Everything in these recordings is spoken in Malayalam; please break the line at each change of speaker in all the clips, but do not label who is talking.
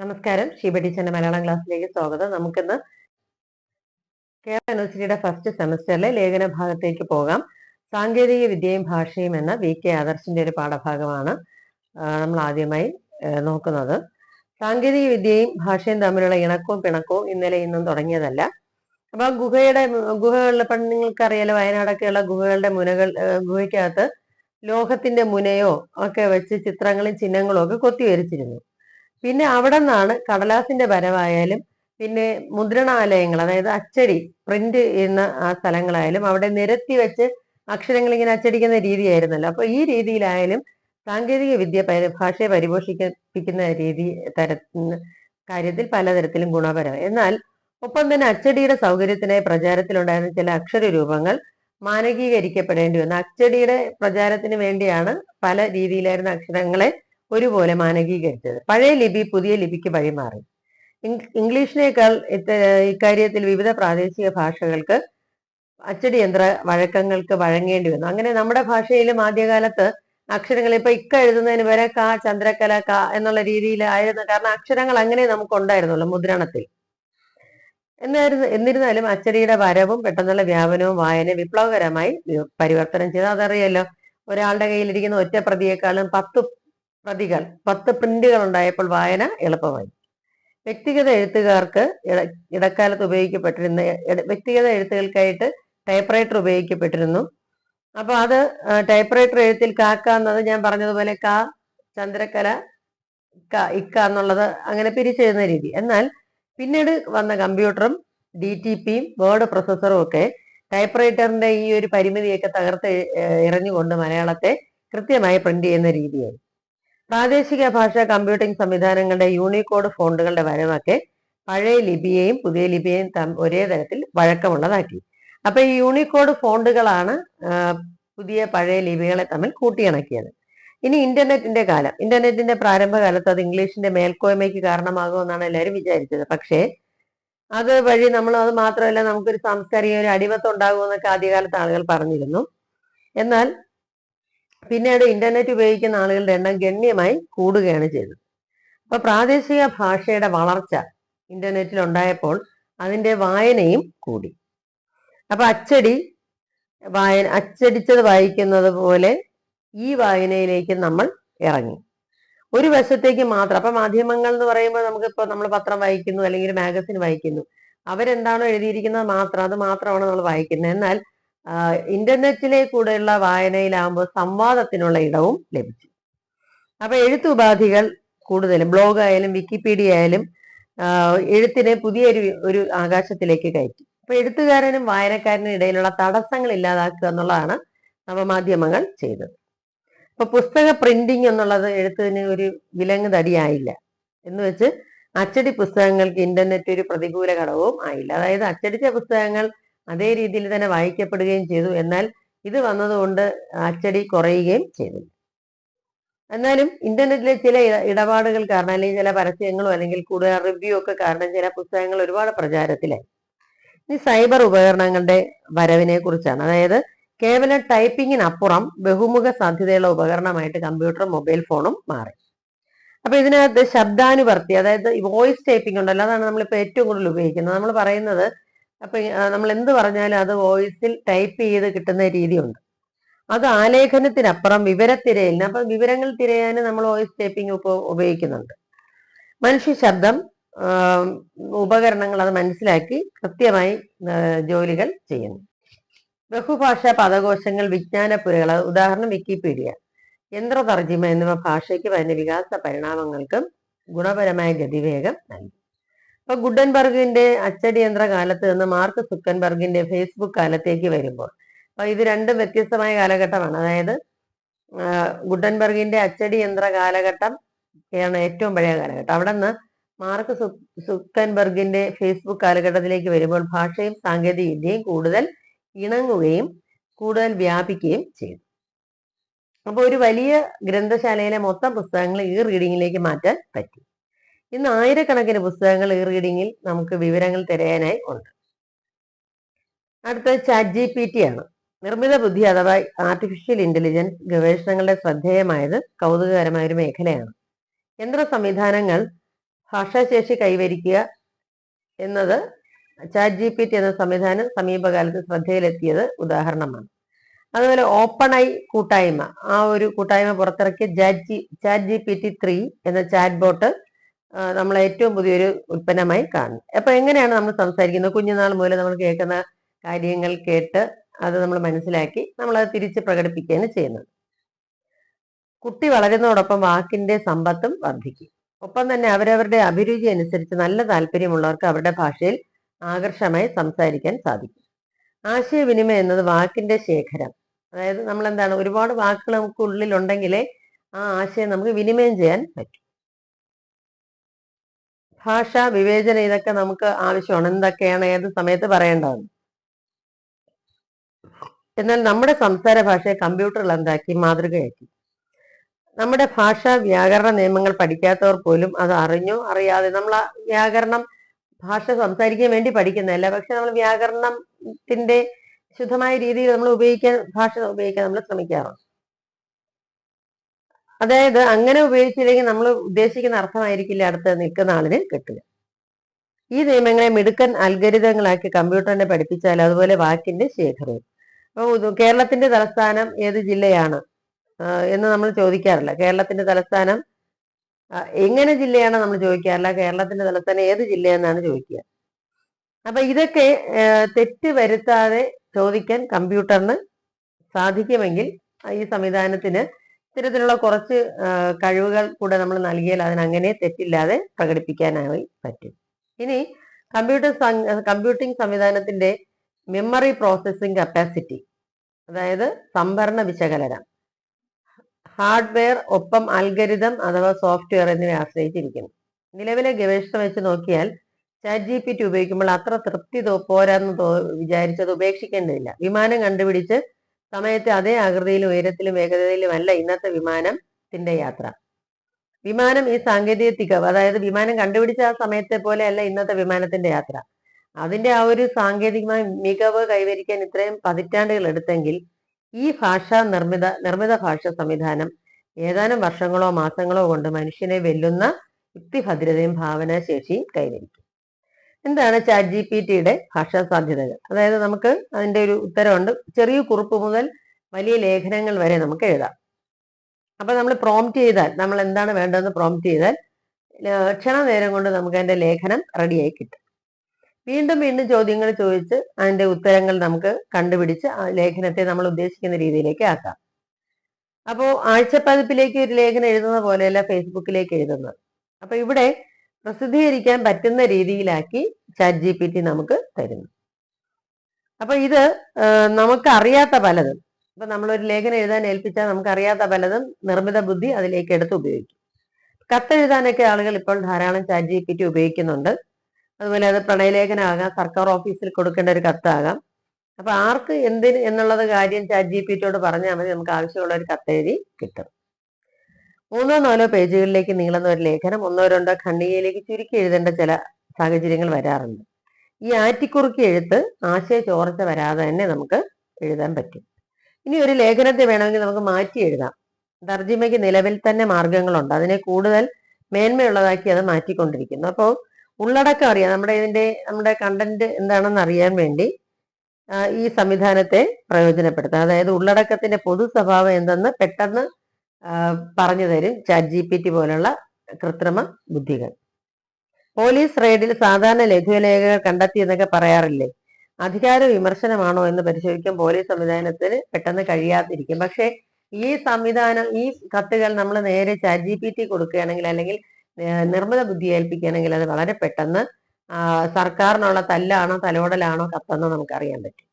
നമസ്കാരം ഷീബ ടീച്ചറിന്റെ മലയാളം ക്ലാസ്സിലേക്ക് സ്വാഗതം നമുക്കിന്ന് കേരള യൂണിവേഴ്സിറ്റിയുടെ ഫസ്റ്റ് സെമസ്റ്ററിലെ ലേഖന ഭാഗത്തേക്ക് പോകാം സാങ്കേതിക വിദ്യയും ഭാഷയും എന്ന വി കെ ആദർശിന്റെ ഒരു പാഠഭാഗമാണ് നമ്മൾ ആദ്യമായി നോക്കുന്നത് സാങ്കേതിക വിദ്യയും ഭാഷയും തമ്മിലുള്ള ഇണക്കവും പിണക്കവും ഇന്നലെ ഇന്നും തുടങ്ങിയതല്ല അപ്പൊ ഗുഹയുടെ ഗുഹകളിലെ പണ്ട് നിങ്ങൾക്കറിയാലോ വയനാടൊക്കെയുള്ള ഗുഹകളുടെ മുനകൾ ഗുഹയ്ക്കകത്ത് ലോഹത്തിന്റെ മുനയോ ഒക്കെ വെച്ച് ചിത്രങ്ങളും ചിഹ്നങ്ങളും ഒക്കെ കൊത്തി വരച്ചിരുന്നു പിന്നെ അവിടെ നിന്നാണ് കടലാസിന്റെ വരവായാലും പിന്നെ മുദ്രണാലയങ്ങൾ അതായത് അച്ചടി പ്രിന്റ് ചെയ്യുന്ന ആ സ്ഥലങ്ങളായാലും അവിടെ നിരത്തി വെച്ച് അക്ഷരങ്ങൾ ഇങ്ങനെ അച്ചടിക്കുന്ന രീതിയായിരുന്നല്ലോ അപ്പൊ ഈ രീതിയിലായാലും സാങ്കേതിക വിദ്യ ഭാഷയെ പരിപോഷിപ്പിക്കുന്ന രീതി തര കാര്യത്തിൽ പലതരത്തിലും ഗുണപരം എന്നാൽ ഒപ്പം തന്നെ അച്ചടിയുടെ സൗകര്യത്തിനായി പ്രചാരത്തിലുണ്ടായിരുന്ന ചില അക്ഷര രൂപങ്ങൾ മാനകീകരിക്കപ്പെടേണ്ടി വന്നു അച്ചടിയുടെ പ്രചാരത്തിന് വേണ്ടിയാണ് പല രീതിയിലായിരുന്ന അക്ഷരങ്ങളെ ഒരുപോലെ മാനകീകരിച്ചത് പഴയ ലിപി പുതിയ ലിപിക്ക് വഴിമാറി ഇംഗ്ലീഷിനേക്കാൾ ഇക്കാര്യത്തിൽ വിവിധ പ്രാദേശിക ഭാഷകൾക്ക് അച്ചടി യന്ത്ര വഴക്കങ്ങൾക്ക് വഴങ്ങേണ്ടി വന്നു അങ്ങനെ നമ്മുടെ ഭാഷയിലും ആദ്യകാലത്ത് അക്ഷരങ്ങൾ ഇപ്പൊ ഇക്ക എഴുതുന്നതിന് വരെ ക ചന്ദ്രക്കല ക എന്നുള്ള ആയിരുന്നു കാരണം അക്ഷരങ്ങൾ അങ്ങനെ നമുക്ക് ഉണ്ടായിരുന്നുള്ളൂ മുദ്രണത്തിൽ എന്നായിരുന്നു എന്നിരുന്നാലും അച്ചടിയുടെ വരവും പെട്ടെന്നുള്ള വ്യാപനവും വായന വിപ്ലവകരമായി പരിവർത്തനം ചെയ്ത് അതറിയല്ലോ ഒരാളുടെ കയ്യിലിരിക്കുന്ന ഒറ്റ പ്രതിയേക്കാളും പത്ത് പ്രതികൾ പത്ത് പ്രിന്റുകൾ ഉണ്ടായപ്പോൾ വായന എളുപ്പമായി വ്യക്തിഗത എഴുത്തുകാർക്ക് ഇടക്കാലത്ത് ഉപയോഗിക്കപ്പെട്ടിരുന്ന വ്യക്തിഗത എഴുത്തുകൾക്കായിട്ട് ടൈപ്പ് റൈറ്റർ ഉപയോഗിക്കപ്പെട്ടിരുന്നു അപ്പൊ അത് ടൈപ്പ് റൈറ്റർ എഴുത്തിൽ കാക്ക എന്നത് ഞാൻ പറഞ്ഞതുപോലെ ക ചന്ദ്രക്കല ക ഇക്ക എന്നുള്ളത് അങ്ങനെ പിരിച്ചെഴുന്ന രീതി എന്നാൽ പിന്നീട് വന്ന കമ്പ്യൂട്ടറും ഡി ടി പിയും വേർഡ് പ്രൊസസറും ഒക്കെ ടൈപ്പ് റൈറ്ററിന്റെ ഈ ഒരു പരിമിതിയൊക്കെ തകർത്ത് എറിഞ്ഞുകൊണ്ട് മലയാളത്തെ കൃത്യമായി പ്രിന്റ് ചെയ്യുന്ന രീതിയായി പ്രാദേശിക ഭാഷാ കമ്പ്യൂട്ടിംഗ് സംവിധാനങ്ങളുടെ യൂണിക്കോഡ് ഫോണ്ടുകളുടെ വരവൊക്കെ പഴയ ലിപിയെയും പുതിയ ലിപിയെയും ഒരേ തരത്തിൽ വഴക്കമുള്ളതാക്കി അപ്പൊ ഈ യൂണിക്കോഡ് ഫോണ്ടുകളാണ് പുതിയ പഴയ ലിപികളെ തമ്മിൽ കൂട്ടിയിണക്കിയത് ഇനി ഇന്റർനെറ്റിന്റെ കാലം ഇന്റർനെറ്റിന്റെ പ്രാരംഭകാലത്ത് അത് ഇംഗ്ലീഷിന്റെ മേൽക്കോയ്മയ്ക്ക് കാരണമാകുമെന്നാണ് എല്ലാവരും വിചാരിച്ചത് പക്ഷേ അത് വഴി നമ്മൾ അത് മാത്രമല്ല നമുക്കൊരു സാംസ്കാരിക ഒരു അടിമത്തം ഉണ്ടാകുമെന്നൊക്കെ ആദ്യകാലത്ത് ആളുകൾ പറഞ്ഞിരുന്നു എന്നാൽ പിന്നീട് ഇന്റർനെറ്റ് ഉപയോഗിക്കുന്ന ആളുകളുടെ എണ്ണം ഗണ്യമായി കൂടുകയാണ് ചെയ്തത് അപ്പൊ പ്രാദേശിക ഭാഷയുടെ വളർച്ച ഇന്റർനെറ്റിൽ ഉണ്ടായപ്പോൾ അതിന്റെ വായനയും കൂടി അപ്പൊ അച്ചടി വായന അച്ചടിച്ചത് വായിക്കുന്നത് പോലെ ഈ വായനയിലേക്ക് നമ്മൾ ഇറങ്ങി ഒരു വശത്തേക്ക് മാത്രം അപ്പൊ മാധ്യമങ്ങൾ എന്ന് പറയുമ്പോൾ നമുക്കിപ്പോ നമ്മൾ പത്രം വായിക്കുന്നു അല്ലെങ്കിൽ മാഗസിൻ വായിക്കുന്നു അവരെന്താണോ എഴുതിയിരിക്കുന്നത് മാത്രം അത് മാത്രമാണ് നമ്മൾ വായിക്കുന്നത് എന്നാൽ ഇന്റർനെറ്റിലെ കൂടെയുള്ള വായനയിലാകുമ്പോൾ സംവാദത്തിനുള്ള ഇടവും ലഭിച്ചു അപ്പൊ എഴുത്ത് ഉപാധികൾ കൂടുതലും ബ്ലോഗ് ആയാലും വിക്കിപീഡിയ ആയാലും എഴുത്തിനെ പുതിയൊരു ഒരു ആകാശത്തിലേക്ക് കയറ്റി അപ്പൊ എഴുത്തുകാരനും വായനക്കാരനും ഇടയിലുള്ള തടസ്സങ്ങൾ ഇല്ലാതാക്കുക എന്നുള്ളതാണ് നവമാധ്യമങ്ങൾ ചെയ്തത് അപ്പൊ പുസ്തക പ്രിന്റിംഗ് എന്നുള്ളത് എഴുത്തിന് ഒരു വിലങ്ങ് തടിയായില്ല എന്ന് വെച്ച് അച്ചടി പുസ്തകങ്ങൾക്ക് ഇന്റർനെറ്റ് ഒരു പ്രതികൂല ഘടകവും ആയില്ല അതായത് അച്ചടിച്ച പുസ്തകങ്ങൾ അതേ രീതിയിൽ തന്നെ വായിക്കപ്പെടുകയും ചെയ്തു എന്നാൽ ഇത് വന്നതുകൊണ്ട് അച്ചടി കുറയുകയും ചെയ്തു എന്നാലും ഇന്റർനെറ്റിലെ ചില ഇടപാടുകൾ കാരണം അല്ലെങ്കിൽ ചില പരസ്യങ്ങളോ അല്ലെങ്കിൽ കൂടുതൽ റിവ്യൂ ഒക്കെ കാരണം ചില പുസ്തകങ്ങൾ ഒരുപാട് പ്രചാരത്തിലായി ഇനി സൈബർ ഉപകരണങ്ങളുടെ വരവിനെ കുറിച്ചാണ് അതായത് കേവലം ടൈപ്പിങ്ങിനപ്പുറം ബഹുമുഖ സാധ്യതയുള്ള ഉപകരണമായിട്ട് കമ്പ്യൂട്ടറും മൊബൈൽ ഫോണും മാറി അപ്പൊ ഇതിനകത്ത് ശബ്ദാനുവർത്തി അതായത് വോയിസ് ടൈപ്പിംഗ് ഉണ്ടല്ലോ അതാണ് നമ്മളിപ്പോൾ ഏറ്റവും കൂടുതൽ ഉപയോഗിക്കുന്നത് നമ്മൾ പറയുന്നത് അപ്പൊ നമ്മൾ എന്ത് പറഞ്ഞാലും അത് വോയിസിൽ ടൈപ്പ് ചെയ്ത് കിട്ടുന്ന രീതിയുണ്ട് അത് ആലേഖനത്തിനപ്പുറം വിവരത്തിരയലിന് അപ്പൊ വിവരങ്ങൾ തിരയാൻ നമ്മൾ വോയിസ് ടൈപ്പിംഗ് ഉപയോഗിക്കുന്നുണ്ട് മനുഷ്യ ശബ്ദം ഉപകരണങ്ങൾ അത് മനസ്സിലാക്കി കൃത്യമായി ജോലികൾ ചെയ്യുന്നു ബഹുഭാഷാ പദകോശങ്ങൾ പുരകൾ ഉദാഹരണം വിക്കിപീഡിയ യന്ത്രതർജിമ എന്നിവ ഭാഷയ്ക്ക് വരുന്ന വികാസ പരിണാമങ്ങൾക്കും ഗുണപരമായ ഗതിവേഗം നൽകി ഇപ്പൊ ഗുഡൻബർഗിന്റെ അച്ചടിയന്ത്ര കാലത്ത് നിന്ന് മാർക്ക് സുക്കൻബർഗിന്റെ ഫേസ്ബുക്ക് കാലത്തേക്ക് വരുമ്പോൾ അപ്പൊ ഇത് രണ്ടും വ്യത്യസ്തമായ കാലഘട്ടമാണ് അതായത് ഗുഡൻബർഗിന്റെ അച്ചടിയന്ത്ര കാലഘട്ടം ആണ് ഏറ്റവും പഴയ കാലഘട്ടം അവിടെ നിന്ന് മാർക്ക് സുക്കൻബർഗിന്റെ ഫേസ്ബുക്ക് കാലഘട്ടത്തിലേക്ക് വരുമ്പോൾ ഭാഷയും സാങ്കേതിക വിദ്യയും കൂടുതൽ ഇണങ്ങുകയും കൂടുതൽ വ്യാപിക്കുകയും ചെയ്തു അപ്പോൾ ഒരു വലിയ ഗ്രന്ഥശാലയിലെ മൊത്തം പുസ്തകങ്ങൾ ഈ റീഡിങ്ങിലേക്ക് മാറ്റാൻ പറ്റി ഇന്ന് ആയിരക്കണക്കിന് പുസ്തകങ്ങൾ ഈ റീഡിങ്ങിൽ നമുക്ക് വിവരങ്ങൾ തിരയാനായി ഉണ്ട് അടുത്ത ചാറ്റ് ജി പി ടി ആണ് നിർമ്മിത ബുദ്ധി അഥവാ ആർട്ടിഫിഷ്യൽ ഇന്റലിജൻസ് ഗവേഷണങ്ങളുടെ ശ്രദ്ധേയമായത് കൗതുകകരമായ ഒരു മേഖലയാണ് യന്ത്ര സംവിധാനങ്ങൾ ഭാഷാശേഷി കൈവരിക്കുക എന്നത് ചാറ്റ് ജി പി ടി എന്ന സംവിധാനം സമീപകാലത്ത് ശ്രദ്ധയിലെത്തിയത് ഉദാഹരണമാണ് അതുപോലെ ഓപ്പൺ ഐ കൂട്ടായ്മ ആ ഒരു കൂട്ടായ്മ പുറത്തിറക്കിയ chat G chat G P T three എന്ന ചാറ്റ് ബോട്ട് നമ്മൾ ഏറ്റവും പുതിയൊരു ഉൽപ്പന്നമായി കാണുന്നത് അപ്പൊ എങ്ങനെയാണ് നമ്മൾ സംസാരിക്കുന്നത് കുഞ്ഞുനാൾ മുതൽ നമ്മൾ കേൾക്കുന്ന കാര്യങ്ങൾ കേട്ട് അത് നമ്മൾ മനസ്സിലാക്കി നമ്മൾ അത് തിരിച്ച് പ്രകടിപ്പിക്കുകയാണ് ചെയ്യുന്നത് കുട്ടി വളരുന്നതോടൊപ്പം വാക്കിന്റെ സമ്പത്തും വർദ്ധിക്കും ഒപ്പം തന്നെ അവരവരുടെ അഭിരുചി അനുസരിച്ച് നല്ല താല്പര്യമുള്ളവർക്ക് അവരുടെ ഭാഷയിൽ ആകർഷമായി സംസാരിക്കാൻ സാധിക്കും ആശയവിനിമയം എന്നത് വാക്കിന്റെ ശേഖരം അതായത് നമ്മൾ എന്താണ് ഒരുപാട് വാക്കുകൾ നമുക്ക് ഉള്ളിലുണ്ടെങ്കിലേ ആ ആശയം നമുക്ക് വിനിമയം ചെയ്യാൻ പറ്റും ഭാഷാ വിവേചനം ഇതൊക്കെ നമുക്ക് ആവശ്യമാണ് എന്തൊക്കെയാണ് ഏത് സമയത്ത് പറയേണ്ടത് എന്നാൽ നമ്മുടെ സംസാര ഭാഷയെ കമ്പ്യൂട്ടറിൽ എന്താക്കി മാതൃകയാക്കി നമ്മുടെ ഭാഷാ വ്യാകരണ നിയമങ്ങൾ പഠിക്കാത്തവർ പോലും അത് അറിഞ്ഞു അറിയാതെ നമ്മൾ ആ വ്യാകരണം ഭാഷ സംസാരിക്കാൻ വേണ്ടി പഠിക്കുന്നതല്ല പക്ഷെ നമ്മൾ വ്യാകരണത്തിന്റെ ശുദ്ധമായ രീതിയിൽ നമ്മൾ ഉപയോഗിക്കാൻ ഭാഷ ഉപയോഗിക്കാൻ നമ്മൾ ശ്രമിക്കാറുണ്ട് അതായത് അങ്ങനെ ഉപയോഗിച്ചില്ലെങ്കിൽ നമ്മൾ ഉദ്ദേശിക്കുന്ന അർത്ഥമായിരിക്കില്ല അടുത്ത് നിൽക്കുന്ന ആളിന് കിട്ടുക ഈ നിയമങ്ങളെ മിടുക്കൻ അൽഗരിതങ്ങളാക്കി കമ്പ്യൂട്ടറിനെ പഠിപ്പിച്ചാൽ അതുപോലെ വാക്കിന്റെ ശേഖരവും അപ്പോൾ കേരളത്തിന്റെ തലസ്ഥാനം ഏത് ജില്ലയാണ് എന്ന് നമ്മൾ ചോദിക്കാറില്ല കേരളത്തിന്റെ തലസ്ഥാനം എങ്ങനെ ജില്ലയാണ് നമ്മൾ ചോദിക്കാറില്ല കേരളത്തിന്റെ തലസ്ഥാനം ഏത് ജില്ലയെന്നാണ് ചോദിക്കുക അപ്പൊ ഇതൊക്കെ തെറ്റ് വരുത്താതെ ചോദിക്കാൻ കമ്പ്യൂട്ടറിന് സാധിക്കുമെങ്കിൽ ഈ സംവിധാനത്തിന് ഇത്തരത്തിലുള്ള കുറച്ച് കഴിവുകൾ കൂടെ നമ്മൾ നൽകിയാൽ അതിനങ്ങനെ അങ്ങനെ തെറ്റില്ലാതെ പ്രകടിപ്പിക്കാനായി പറ്റും ഇനി കമ്പ്യൂട്ടർ കമ്പ്യൂട്ടിംഗ് സംവിധാനത്തിന്റെ മെമ്മറി പ്രോസസ്സിംഗ് കപ്പാസിറ്റി അതായത് സംഭരണ വിശകലനം ഹാർഡ്വെയർ ഒപ്പം അൽഗരിതം അഥവാ സോഫ്റ്റ്വെയർ എന്നിവയെ ആശ്രയിച്ചിരിക്കുന്നു നിലവിലെ ഗവേഷണം വെച്ച് നോക്കിയാൽ ചാറ്റ് ജി പി ടി ഉപയോഗിക്കുമ്പോൾ അത്ര തൃപ്തി പോരാന്ന് വിചാരിച്ചത് ഉപേക്ഷിക്കേണ്ടതില്ല വിമാനം കണ്ടുപിടിച്ച് സമയത്തെ അതേ ആകൃതിയിലും ഉയരത്തിലും അല്ല ഇന്നത്തെ വിമാനത്തിന്റെ യാത്ര വിമാനം ഈ സാങ്കേതിക തികവ് അതായത് വിമാനം കണ്ടുപിടിച്ച ആ സമയത്തെ പോലെ അല്ല ഇന്നത്തെ വിമാനത്തിന്റെ യാത്ര അതിന്റെ ആ ഒരു സാങ്കേതികമായ മികവ് കൈവരിക്കാൻ ഇത്രയും പതിറ്റാണ്ടുകൾ എടുത്തെങ്കിൽ ഈ ഭാഷാ നിർമ്മിത നിർമ്മിത ഭാഷ സംവിധാനം ഏതാനും വർഷങ്ങളോ മാസങ്ങളോ കൊണ്ട് മനുഷ്യനെ വെല്ലുന്ന യുക്തിഭദ്രതയും ഭാവനാശേഷിയും കൈവരിക്കും എന്താണ് ചാറ്റ് ജി പി ടിയുടെ ഭാഷാ സാധ്യതകൾ അതായത് നമുക്ക് അതിന്റെ ഒരു ഉത്തരമുണ്ട് ചെറിയ കുറിപ്പ് മുതൽ വലിയ ലേഖനങ്ങൾ വരെ നമുക്ക് എഴുതാം അപ്പൊ നമ്മൾ പ്രോംപ്റ്റ് ചെയ്താൽ നമ്മൾ എന്താണ് വേണ്ടതെന്ന് പ്രോംപ്റ്റ് ചെയ്താൽ ക്ഷണ നേരം കൊണ്ട് നമുക്ക് അതിന്റെ ലേഖനം റെഡിയായി കിട്ടും വീണ്ടും വീണ്ടും ചോദ്യങ്ങൾ ചോദിച്ച് അതിന്റെ ഉത്തരങ്ങൾ നമുക്ക് കണ്ടുപിടിച്ച് ആ ലേഖനത്തെ നമ്മൾ ഉദ്ദേശിക്കുന്ന രീതിയിലേക്ക് ആക്കാം അപ്പോൾ ആഴ്ചപ്പതിപ്പിലേക്ക് ഒരു ലേഖനം എഴുതുന്ന പോലെയല്ല ഫേസ്ബുക്കിലേക്ക് എഴുതുന്നത് അപ്പൊ ഇവിടെ പ്രസിദ്ധീകരിക്കാൻ പറ്റുന്ന രീതിയിലാക്കി ചാറ്റ് ജി പി ടി നമുക്ക് തരുന്നു അപ്പൊ ഇത് നമുക്ക് അറിയാത്ത പലതും ഇപ്പൊ നമ്മളൊരു ലേഖനം എഴുതാൻ ഏൽപ്പിച്ചാൽ നമുക്ക് അറിയാത്ത പലതും നിർമ്മിത ബുദ്ധി അതിലേക്ക് എടുത്ത് ഉപയോഗിക്കും കത്തെഴുതാനൊക്കെ ആളുകൾ ഇപ്പോൾ ധാരാളം ചാറ്റ് ജി പി ടി ഉപയോഗിക്കുന്നുണ്ട് അതുപോലെ അത് പ്രണയലേഖനമാകാം സർക്കാർ ഓഫീസിൽ കൊടുക്കേണ്ട ഒരു കത്താകാം അപ്പൊ ആർക്ക് എന്തിന് എന്നുള്ളത് കാര്യം ചാറ്റ് ജി പി ടിയോട് പറഞ്ഞാൽ മതി നമുക്ക് ആവശ്യമുള്ള ഒരു കത്തെഴുതി കിട്ടും മൂന്നോ നാലോ പേജുകളിലേക്ക് നീളുന്ന ഒരു ലേഖനം ഒന്നോ രണ്ടോ ഖണ്ഡികയിലേക്ക് ചുരുക്കി എഴുതേണ്ട ചില സാഹചര്യങ്ങൾ വരാറുണ്ട് ഈ ആറ്റിക്കുറുക്കി എഴുത്ത് ആശയ ചോർച്ച വരാതെ തന്നെ നമുക്ക് എഴുതാൻ പറ്റും ഇനി ഒരു ലേഖനത്തെ വേണമെങ്കിൽ നമുക്ക് മാറ്റി എഴുതാം ദർജിമയ്ക്ക് നിലവിൽ തന്നെ മാർഗങ്ങളുണ്ട് അതിനെ കൂടുതൽ മേന്മയുള്ളതാക്കി അത് മാറ്റിക്കൊണ്ടിരിക്കുന്നു അപ്പോൾ ഉള്ളടക്കം അറിയാം നമ്മുടെ ഇതിന്റെ നമ്മുടെ കണ്ടന്റ് എന്താണെന്ന് അറിയാൻ വേണ്ടി ഈ സംവിധാനത്തെ പ്രയോജനപ്പെടുത്താം അതായത് ഉള്ളടക്കത്തിന്റെ പൊതു സ്വഭാവം എന്തെന്ന് പെട്ടെന്ന് പറഞ്ഞു തരും ചാറ്റ് ജി പി ടി പോലുള്ള കൃത്രിമ ബുദ്ധികൾ പോലീസ് റെയ്ഡിൽ സാധാരണ ലഘുലേഖകൾ എന്നൊക്കെ പറയാറില്ലേ അധികാര വിമർശനമാണോ എന്ന് പരിശോധിക്കാൻ പോലീസ് സംവിധാനത്തിന് പെട്ടെന്ന് കഴിയാതിരിക്കും പക്ഷേ ഈ സംവിധാനം ഈ കത്തുകൾ നമ്മൾ നേരെ ചാറ്റ് ജി പി ടി കൊടുക്കുകയാണെങ്കിൽ അല്ലെങ്കിൽ നിർമ്മിത ബുദ്ധി ഏൽപ്പിക്കുകയാണെങ്കിൽ അത് വളരെ പെട്ടെന്ന് സർക്കാരിനുള്ള തല്ലാണോ തലോടലാണോ കത്തെന്ന് നമുക്കറിയാൻ പറ്റും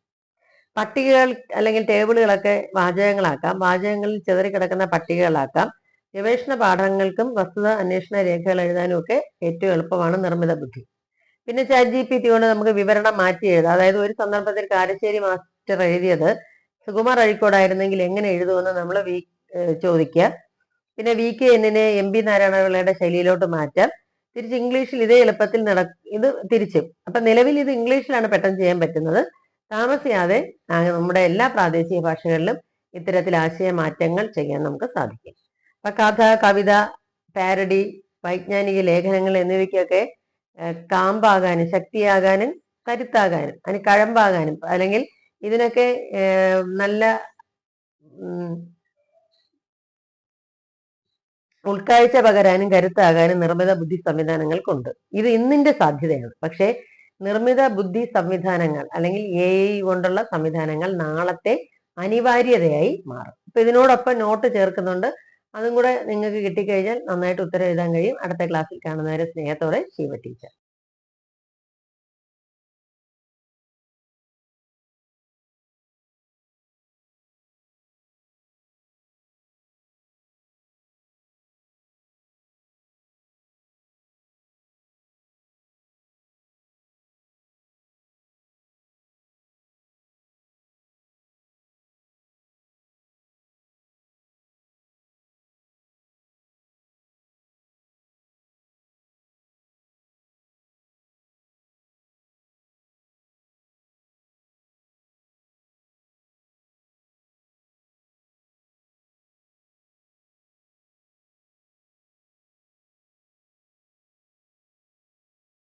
പട്ടികകൾ അല്ലെങ്കിൽ ടേബിളുകളൊക്കെ വാചകങ്ങളാക്കാം വാചകങ്ങളിൽ കിടക്കുന്ന പട്ടികകളാക്കാം ഗവേഷണ പാഠങ്ങൾക്കും വസ്തുത അന്വേഷണ രേഖകൾ എഴുതാനും ഒക്കെ ഏറ്റവും എളുപ്പമാണ് നിർമ്മിത ബുദ്ധി പിന്നെ ചാറ്റ് ജി പി കൊണ്ട് നമുക്ക് വിവരണം മാറ്റി എഴുതാം അതായത് ഒരു സന്ദർഭത്തിൽ കാരശ്ശേരി മാസ്റ്റർ എഴുതിയത് സുകുമാർ അഴിക്കോടായിരുന്നെങ്കിൽ എങ്ങനെ എഴുതുമെന്ന് നമ്മൾ വി ചോദിക്കുക പിന്നെ വി കെ എന്നിനെ എം പി പിള്ളയുടെ ശൈലിയിലോട്ട് മാറ്റാം തിരിച്ച് ഇംഗ്ലീഷിൽ ഇതേ എളുപ്പത്തിൽ നട ഇത് തിരിച്ചും അപ്പൊ നിലവിൽ ഇത് ഇംഗ്ലീഷിലാണ് പെട്ടെന്ന് ചെയ്യാൻ പറ്റുന്നത് താമസിയാതെ നമ്മുടെ എല്ലാ പ്രാദേശിക ഭാഷകളിലും ഇത്തരത്തിൽ ആശയ മാറ്റങ്ങൾ ചെയ്യാൻ നമുക്ക് സാധിക്കും അപ്പൊ കഥ കവിത പാരഡി വൈജ്ഞാനിക ലേഖനങ്ങൾ എന്നിവയ്ക്കൊക്കെ കാമ്പാകാനും ശക്തിയാകാനും കരുത്താകാനും അതിന് കഴമ്പാകാനും അല്ലെങ്കിൽ ഇതിനൊക്കെ നല്ല ഉൾക്കാഴ്ച പകരാനും കരുത്താകാനും നിർമ്മിത ബുദ്ധി സംവിധാനങ്ങൾക്കുണ്ട് ഇത് ഇന്നിന്റെ സാധ്യതയാണ് പക്ഷേ നിർമ്മിത ബുദ്ധി സംവിധാനങ്ങൾ അല്ലെങ്കിൽ എ ഐ കൊണ്ടുള്ള സംവിധാനങ്ങൾ നാളത്തെ അനിവാര്യതയായി മാറും അപ്പൊ ഇതിനോടൊപ്പം നോട്ട് ചേർക്കുന്നുണ്ട് അതും കൂടെ നിങ്ങൾക്ക് കിട്ടിക്കഴിഞ്ഞാൽ നന്നായിട്ട് ഉത്തരം എഴുതാൻ കഴിയും അടുത്ത ക്ലാസ്സിൽ കാണുന്നവരെ സ്നേഹത്തോടെ ശിവ ടീച്ചർ